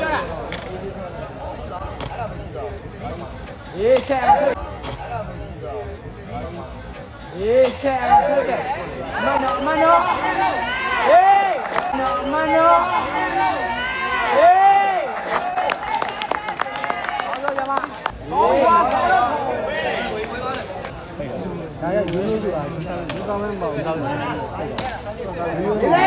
ပြောတာအေးချက်အောင်ထုတ်အေးချက်အောင်ထုတ်တယ်မနောမနောအေးနောမနောအေးဟောလို့ရမဟောပါတော့ဒါရရွေးလို့ဆိုတာဒီကောင်မပေါ့ဒီကောင်မပေါ့ဒီလေ